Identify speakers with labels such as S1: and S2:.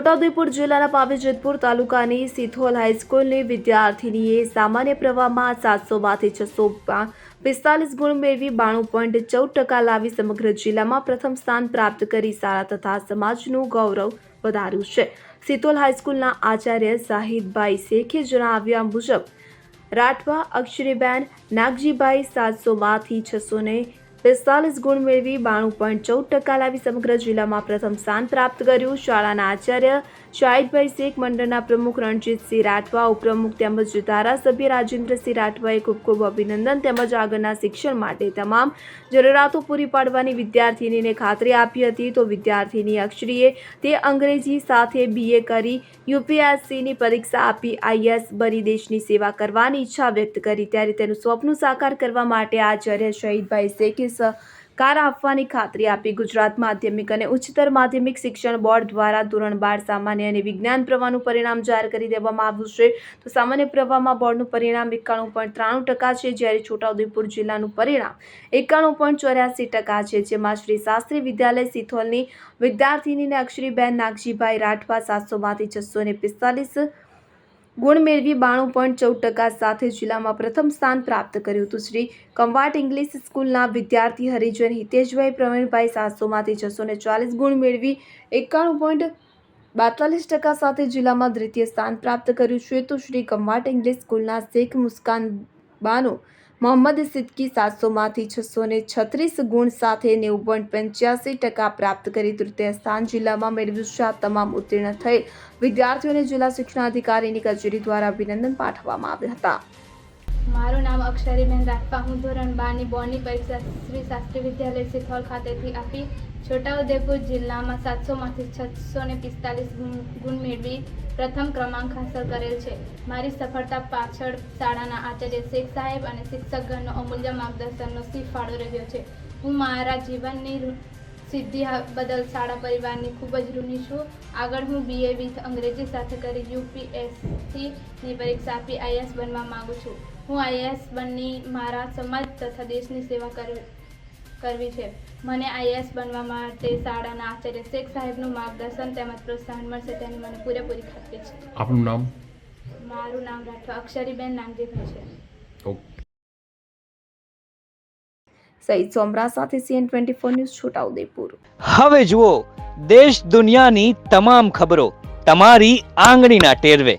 S1: છોટાઉદેપુર જિલ્લાના પાવીજેતપુર તાલુકાની સિથોલ હાઈસ્કૂલની વિદ્યાર્થીનીએ સામાન્ય પ્રવાહમાં સાતસોમાંથી છસો પિસ્તાલીસ ગુણ મેળવી બાણું પોઈન્ટ ચૌદ ટકા લાવી સમગ્ર જિલ્લામાં પ્રથમ સ્થાન પ્રાપ્ત કરી શાળા તથા સમાજનું ગૌરવ વધાર્યું છે સિથોલ હાઈસ્કૂલના આચાર્ય સાહિદભાઈ શેખે જણાવ્યા મુજબ રાઠવા અક્ષરીબેન નાગજીભાઈ સાતસોમાંથી છસો ને પિસ્તાલીસ ગુણ મેળવી બાણું પોઈન્ટ ચૌદ ટકા લાવી સમગ્ર જિલ્લામાં પ્રથમ સ્થાન પ્રાપ્ત કર્યું શાળાના આચાર્ય શાહિદભાઈ શેખ મંડળના પ્રમુખ રણજીતસિંહ રાઠવા ઉપપ્રમુખ તેમજ ધારાસભ્ય રાજેન્દ્રસિંહ રાઠવાએ ખૂબ ખૂબ અભિનંદન તેમજ આગળના શિક્ષણ માટે તમામ જરૂરિયાતો પૂરી પાડવાની વિદ્યાર્થીનીને ખાતરી આપી હતી તો વિદ્યાર્થીની અક્ષરીએ તે અંગ્રેજી સાથે બીએ કરી યુપીએસસીની પરીક્ષા આપી આઈએસ બની દેશની સેવા કરવાની ઈચ્છા વ્યક્ત કરી ત્યારે તેનું સ્વપ્ન સાકાર કરવા માટે આચાર્ય શહીદભાઈ શેખે કાર આપવાની ખાતરી આપી ગુજરાત માધ્યમિક અને ઉચ્ચતર માધ્યમિક શિક્ષણ બોર્ડ દ્વારા ધોરણ બાર સામાન્ય અને વિજ્ઞાન પ્રવાહનું પરિણામ જાહેર કરી દેવામાં આવ્યું છે તો સામાન્ય પ્રવાહમાં બોર્ડનું પરિણામ એકાણું પોઈન્ટ ત્રાણું ટકા છે જ્યારે છોટાઉદેપુર જિલ્લાનું પરિણામ એકાણું પોઈન્ટ ચોર્યાસી ટકા છે જેમાં શ્રી શાસ્ત્રી વિદ્યાલય સિથોલની વિદ્યાર્થીનીને અક્ષરીબેન નાગજીભાઈ રાઠવા સાતસોમાંથી છસો ને પિસ્તાલીસ ગુણ મેળવી બાણું પોઈન્ટ ચૌદ ટકા સાથે જિલ્લામાં પ્રથમ સ્થાન પ્રાપ્ત કર્યું હતું શ્રી કંવાટ ઇંગ્લિશ સ્કૂલના વિદ્યાર્થી હરિજન હિતેશભાઈ પ્રવીણભાઈ સાતસોમાંથી છસો ને ચાલીસ ગુણ મેળવી એકાણું પોઈન્ટ બાતાલીસ ટકા સાથે જિલ્લામાં દ્વિતીય સ્થાન પ્રાપ્ત કર્યું છે તો શ્રી કંવાટ ઇંગ્લિશ સ્કૂલના શેખ મુસ્કાન બાનું મોહમ્મદ સિદ્દકી સાતસોમાંથી છસો ને છત્રીસ ગુણ સાથે નેવું પોઈન્ટ પંચ્યાસી ટકા પ્રાપ્ત કરી તૃતીય સ્થાન જિલ્લામાં મેળવ્યું છે તમામ ઉત્તીર્ણ થયેલ વિદ્યાર્થીઓને જિલ્લા શિક્ષણાધિકારીની કચેરી દ્વારા અભિનંદન પાઠવવામાં આવ્યા હતા
S2: મારું નામ અક્ષરીબેન રાખવા હું ધોરણ બારની બોર્ડની પરીક્ષા શ્રી શાસ્ત્રી વિદ્યાલય સિથોલ ખાતેથી આપી છોટાઉદેપુર જિલ્લામાં સાતસોમાંથી છસો ને પિસ્તાલીસ ગુણ મેળવી પ્રથમ ક્રમાંક હાંસલ કરેલ છે મારી સફળતા પાછળ શાળાના આચાર્ય શેખ સાહેબ અને શિક્ષકગણનો અમૂલ્ય માર્ગદર્શનનો સી ફાળો રહ્યો છે હું મારા જીવનની સિદ્ધિ બદલ શાળા પરિવારની ખૂબ જ ઋણી છું આગળ હું બીએ વિથ અંગ્રેજી સાથે કરી યુપીએસસીની પરીક્ષા આપી આઈએસ બનવા માગું છું હું આઈએએસ બની મારા સમાજ તથા દેશની સેવા કરવી છે મને આઈએએસ બનવા માટે શાળાના આચાર્ય શેખ સાહેબનું માર્ગદર્શન તેમજ પ્રોત્સાહન મળશે તેની મને પૂરેપૂરી ખાતરી છે આપનું નામ મારું નામ રાઠવા અક્ષરીબેન નાનજીભાઈ છે
S3: સહિત સોમરા સાથે CN twenty four news Chhota Udepur
S4: હવે જુઓ દેશ દુનિયાની તમામ ખબરો તમારી આંગળીના ટેરવે